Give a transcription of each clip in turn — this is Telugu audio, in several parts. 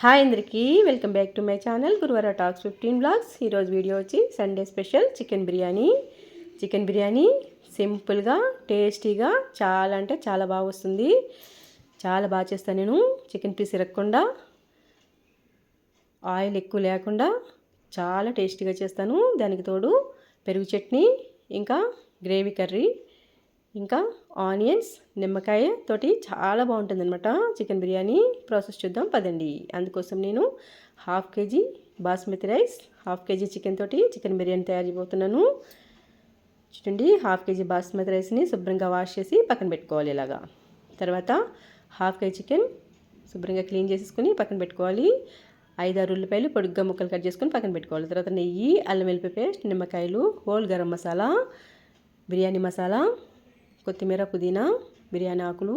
హాయ్ అందరికీ welcome back to my channel గురువార talks fifteen blogs. ఈరోజు వీడియో వచ్చి Sunday special chicken biryani. Chicken biryani సింపుల్గా టేస్టీగా చాలా అంటే చాలా బాగా వస్తుంది. చాలా బాగా చేస్తాను నేను. చికెన్ పీస్ ఇరగకుండా ఆయిల్ ఎక్కువ లేకుండా చాలా టేస్టీగా చేస్తాను. దానికి తోడు పెరుగు చట్నీ ఇంకా గ్రేవీ కర్రీ. ఇంకా ఆనియన్స్ నిమ్మకాయ తోటి చాలా బాగుంటుంది అనమాట చికెన్ బిర్యానీ ప్రాసెస్ చూద్దాం పదండి. అందుకోసం నేను half KG basmati rice half KG chicken తోటి చికెన్ బిర్యానీ తయారు చేయబోతున్నాను. చూడండి హాఫ్ కేజీ బాస్మతి రైస్ని శుభ్రంగా వాష్ చేసి పక్కన పెట్టుకోవాలి ఇలాగా. తర్వాత హాఫ్ కేజీ చికెన్ శుభ్రంగా క్లీన్ చేసేసుకుని పక్కన పెట్టుకోవాలి. ఐదారు ఉల్లిపాయలు పొడుగ్గా ముక్కలు కట్ చేసుకొని పక్కన పెట్టుకోవాలి. తర్వాత నెయ్యి అల్లం వెల్లిపాయ పేస్ట్ నిమ్మకాయలు హోల్ గరం మసాలా బిర్యానీ మసాలా కొత్తిమీర పుదీనా బిర్యానీ ఆకులు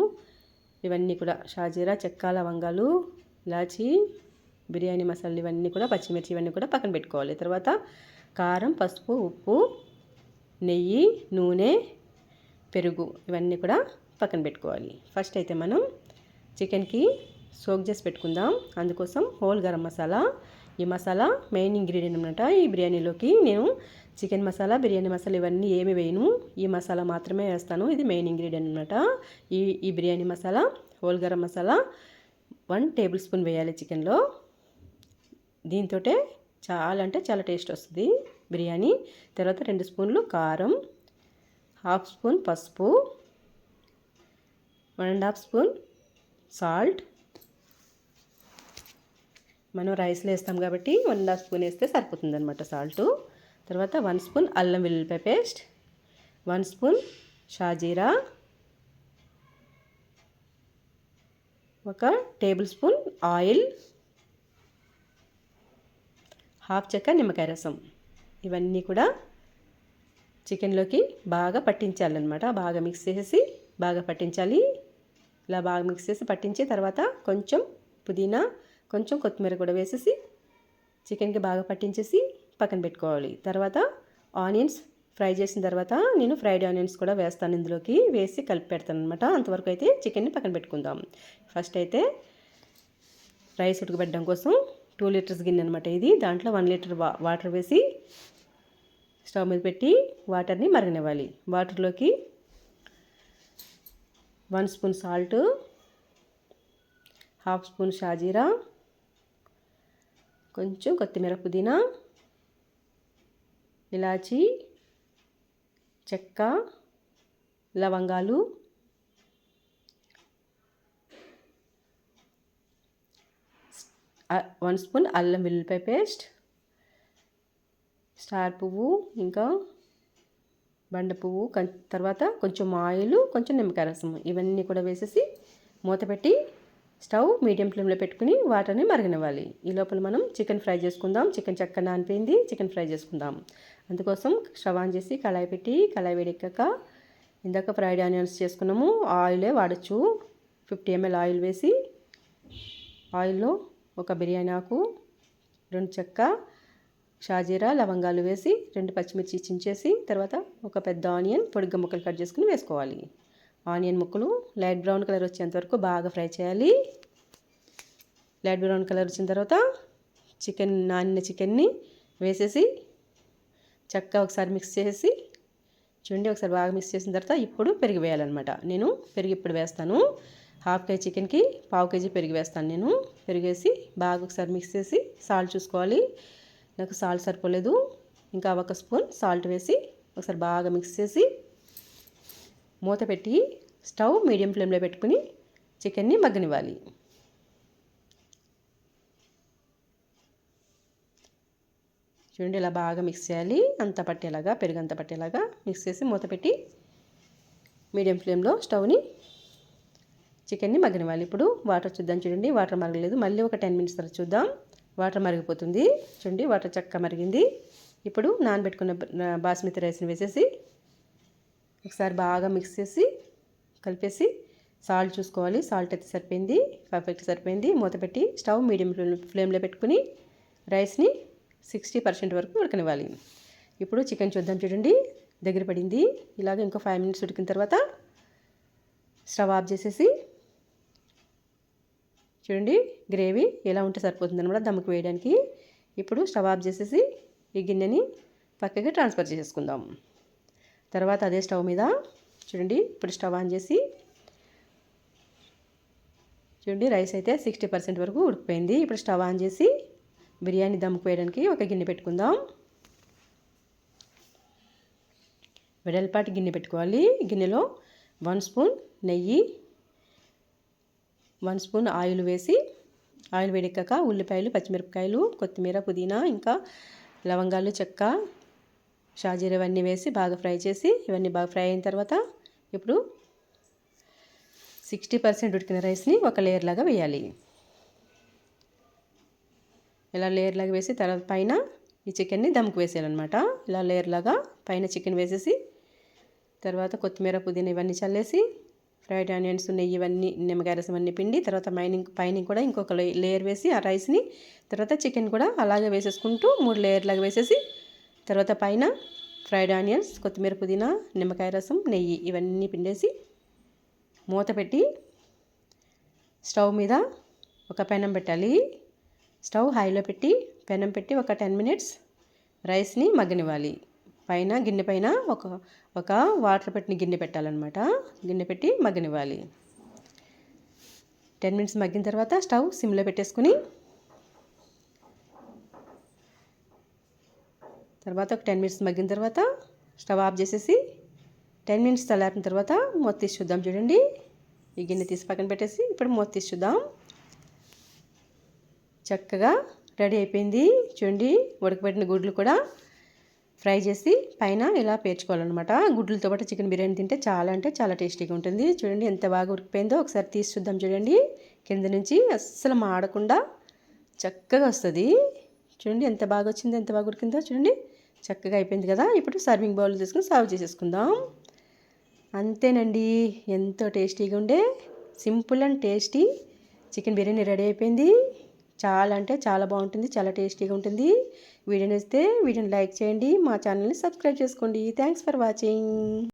ఇవన్నీ కూడా షాజీరా చెక్క లవంగాలు ఇలాచి బిర్యానీ మసాలాలు ఇవన్నీ కూడా పచ్చిమిర్చి ఇవన్నీ కూడా పక్కన పెట్టుకోవాలి. తర్వాత కారం పసుపు ఉప్పు నెయ్యి నూనె పెరుగు ఇవన్నీ కూడా పక్కన పెట్టుకోవాలి. ఫస్ట్ అయితే మనం చికెన్కి సోక్ చేసి పెట్టుకుందాం. అందుకోసం హోల్ గరం మసాలా ఈ మసాలా మెయిన్ ఇంగ్రీడియంట్ అనమాట ఈ బిర్యానీలోకి. నేను చికెన్ మసాలా బిర్యానీ మసాలా ఇవన్నీ ఏమి వేయను. ఈ మసాలా మాత్రమే వేస్తాను. ఇది మెయిన్ ఇంగ్రీడియంట్ అనమాట ఈ ఈ biryani masala whole garam masala one tablespoon వేయాలి చికెన్లో దీంతో చాలా అంటే చాలా టేస్ట్ వస్తుంది బిర్యానీ. తర్వాత రెండు స్పూన్లు కారం హాఫ్ స్పూన్ పసుపు one and half spoon salt మనం రైస్లో వేస్తాం కాబట్టి వన్ స్పూన్ వేస్తే సరిపోతుంది అనమాట సాల్ట్ తర్వాత వన్ స్పూన్ అల్లం వెల్లుల్లిపాయ పేస్ట్ వన్ స్పూన్ షాజీరా ఒక టేబుల్ స్పూన్ ఆయిల్ హాఫ్ చెక్క నిమ్మకాయ రసం. ఇవన్నీ కూడా చికెన్లోకి బాగా పట్టించాలన్నమాట. బాగా మిక్స్ చేసేసి బాగా పట్టించాలి. ఇలా బాగా మిక్స్ చేసి పట్టించి తర్వాత కొంచెం పుదీనా కొంచెం కొత్తిమీర కూడా వేసేసి చికెన్కి బాగా పట్టించేసి పక్కన పెట్టుకోవాలి. తర్వాత ఆనియన్స్ ఫ్రై చేసిన తర్వాత నేను ఫ్రైడ్ ఆనియన్స్ కూడా వేస్తాను ఇందులోకి వేసి కలిపి పెడతాను అనమాట అంతవరకు అయితే చికెన్ని పక్కన పెట్టుకుందాం. ఫస్ట్ అయితే రైస్ ఉడకబెట్టడం కోసం టూ లీటర్స్ గిన్నె అనమాట ఇది. దాంట్లో వన్ లీటర్ వా వాటర్ వేసి స్టవ్ మీద పెట్టి వాటర్ని మరగనివ్వాలి. వాటర్లోకి one spoon salt half spoon షాజీరా కొంచెం కొత్తిమీర పుదీనా ఇలాచి చెక్క లవంగాలు వన్ స్పూన్ అల్లం వెల్లుల్లిపాయ పేస్ట్ స్టార్ పువ్వు ఇంకా బండ పువ్వు తర్వాత కొంచెం ఆయిల్ కొంచెం నిమ్మకాయ రసము ఇవన్నీ కూడా వేసేసి మూత పెట్టి స్టవ్ మీడియం ఫ్లేమ్లో పెట్టుకుని వాటర్ని మరగనివ్వాలి. ఈ లోపల మనం చికెన్ ఫ్రై చేసుకుందాం. చికెన్ చక్క నానిపోయింది. చికెన్ ఫ్రై చేసుకుందాం. అందుకోసం స్టవ్ ఆన్ చేసి కళాయి పెట్టి కళాయి వేడెక్కాక ఇందాక ఫ్రైడ్ ఆనియన్స్ చేసుకున్నాము. ఆయిలే వాడచ్చు. ఫిఫ్టీ ఎంఎల్ ఆయిల్ వేసి ఆయిల్లో ఒక బిర్యానీ ఆకు రెండు చెక్క షాజీరా లవంగాలు వేసి రెండు పచ్చిమిర్చి చించేసి తర్వాత ఒక పెద్ద ఆనియన్ పొడిగ్గా ముక్కలు కట్ చేసుకుని వేసుకోవాలి. ఆనియన్ ముక్కలు లైట్ బ్రౌన్ కలర్ వచ్చేంత వరకు బాగా ఫ్రై చేయాలి. లైట్ బ్రౌన్ కలర్ వచ్చిన తర్వాత చికెన్ నానిన చికెన్ని వేసేసి చక్కగా ఒకసారి మిక్స్ చేసి చూడండి ఒకసారి బాగా మిక్స్ చేసిన తర్వాత ఇప్పుడు పెరిగి వేయాలన్నమాట. నేను పెరిగి ఇప్పుడు వేస్తాను. హాఫ్ కేజీ చికెన్కి పావు కేజీ పెరిగి వేస్తాను నేను. పెరిగేసి బాగా ఒకసారి మిక్స్ చేసి సాల్ట్ చూసుకోవాలి. నాకు సాల్ట్ సరిపోలేదు. ఇంకా ఒక స్పూన్ సాల్ట్ వేసి ఒకసారి బాగా మిక్స్ చేసి మూత పెట్టి స్టవ్ మీడియం ఫ్లేమ్లో పెట్టుకుని చికెన్ని మగ్గనివ్వాలి. చూడండి ఇలా బాగా మిక్స్ చేయాలి. అంత పట్టేలాగా పెరుగు అంత పట్టేలాగా మిక్స్ చేసి మూత పెట్టి మీడియం ఫ్లేమ్లో స్టవ్ని చికెన్ని మగ్గనివ్వాలి. ఇప్పుడు వాటర్ చూద్దాం చూడండి. వాటర్ మరగలేదు. మళ్ళీ ఒక టెన్ మినిట్స్ తర్వాత చూద్దాం. వాటర్ మరిగిపోతుంది. చూడండి వాటర్ చక్కగా మరిగింది. ఇప్పుడు నానబెట్టుకున్న బాస్మతి రైస్ని వేసేసి ఒకసారి బాగా మిక్స్ చేసి కలిపేసి సాల్ట్ చూసుకోవాలి. సాల్ట్ అయితే సరిపోయింది. పర్ఫెక్ట్ సరిపోయింది. మూత పెట్టి స్టవ్ మీడియం ఫ్లేమ్లో పెట్టుకుని రైస్ని సిక్స్టీ పర్సెంట్ వరకు ఉడకనివ్వాలి. ఇప్పుడు చికెన్ చూద్దాం చూడండి. దగ్గర పడింది. ఇలాగ ఇంకో ఫైవ్ మినిట్స్ ఉడికిన తర్వాత స్టవ్ ఆఫ్ చేసేసి చూడండి గ్రేవీ ఎలా ఉంటే సరిపోతుంది అనమాట దమ్ముకు వేయడానికి. ఇప్పుడు స్టవ్ ఆఫ్ చేసేసి ఈ గిన్నెని పక్కకి ట్రాన్స్ఫర్ చేసుకుందాం తర్వాత అదే స్టవ్ మీద చూడండి ఇప్పుడు స్టవ్ ఆన్ చేసి చూడండి రైస్ అయితే సిక్స్టీ పర్సెంట్ వరకు ఉడికిపోయింది. ఇప్పుడు స్టవ్ ఆన్ చేసి బిర్యానీ దమ్ముకు వేయడానికి ఒక గిన్నె పెట్టుకుందాం. వెడల్పాటి గిన్నె పెట్టుకోవాలి. గిన్నెలో వన్ స్పూన్ నెయ్యి వన్ స్పూన్ ఆయిల్ వేసి ఆయిల్ వేడెక్కాక ఉల్లిపాయలు పచ్చిమిరపకాయలు కొత్తిమీర పుదీనా ఇంకా లవంగాలు చెక్క షాజీర ఇవన్నీ వేసి బాగా ఫ్రై చేసి ఇవన్నీ బాగా ఫ్రై అయిన తర్వాత ఇప్పుడు సిక్స్టీ పర్సెంట్ ఉడికిన రైస్ని ఒక లేయర్ లాగా వేయాలి. ఇలా లేయర్ లాగా వేసి తర్వాత పైన ఈ చికెన్ని దమ్కు వేసేయాలన్నమాట. ఇలా లేయర్ లాగా పైన చికెన్ వేసేసి తర్వాత కొత్తిమీర పుదీనా ఇవన్నీ చల్లేసి ఫ్రైడ్ ఆనియన్స్ నెయ్యి ఇవన్నీ నిమ్మకాయ రసం అన్నీ పిండి తర్వాత మైనింగ్ పైన కూడా ఇంకొక లేయర్ వేసి ఆ రైస్ని తర్వాత చికెన్ కూడా అలాగే వేసేసుకుంటూ మూడు లేయర్లాగా వేసేసి తర్వాత పైన ఫ్రైడ్ ఆనియన్స్ కొత్తిమీర పుదీనా నిమ్మకాయ రసం నెయ్యి ఇవన్నీ పిండేసి మూత పెట్టి స్టవ్ మీద ఒక పెనం పెట్టాలి. స్టవ్ హైలో పెట్టి పెనం పెట్టి ఒక టెన్ మినిట్స్ రైస్ని మగ్గనివ్వాలి. పైన గిన్నె పైన ఒక ఒక వాటర్ పెట్టిన గిన్నె పెట్టాలన్నమాట. గిన్నె పెట్టి మగ్గనివ్వాలి. టెన్ మినిట్స్ మగ్గిన తర్వాత స్టవ్ సిమ్లో పెట్టేసుకుని తర్వాత ఒక టెన్ మినిట్స్ మగ్గిన తర్వాత స్టవ్ ఆఫ్ చేసేసి టెన్ మినిట్స్ చల్లారిన తర్వాత మూత తీసి చూద్దాం చూడండి. ఈ గిన్నె తీసి పక్కన పెట్టేసి ఇప్పుడు మూత తీసి చూద్దాం. చక్కగా రెడీ అయిపోయింది. చూడండి ఉడకబెట్టిన గుడ్లు కూడా ఫ్రై చేసి పైన ఇలా పేర్చుకోవాలన్నమాట. గుడ్లతో పాటు చికెన్ బిర్యానీ తింటే చాలా అంటే చాలా టేస్టీగా ఉంటుంది. చూడండి ఎంత బాగా ఉడికిపోయిందో ఒకసారి తీసి చూద్దాం చూడండి. కింద నుంచి అస్సలు మాడకుండా చక్కగా వస్తుంది. చూడండి ఎంత బాగా వచ్చిందో ఎంత బాగా ఉడికిందో చూడండి. చక్కగా అయిపోయింది కదా? ఇప్పుడు సర్వింగ్ బౌల్ తీసుకుని సర్వ్ చేసేసుకుందాం. అంతేనండి. ఎంతో టేస్టీగా ఉండే simple and tasty chicken biryani ready అయిపోయింది. చాలా అంటే చాలా బాగుంటుంది చాలా టేస్టీగా ఉంటుంది. వీడియో నచ్చితే వీడియోని లైక్ చేయండి మా ఛానల్ని సబ్స్క్రైబ్ చేసుకోండి. Thanks for watching.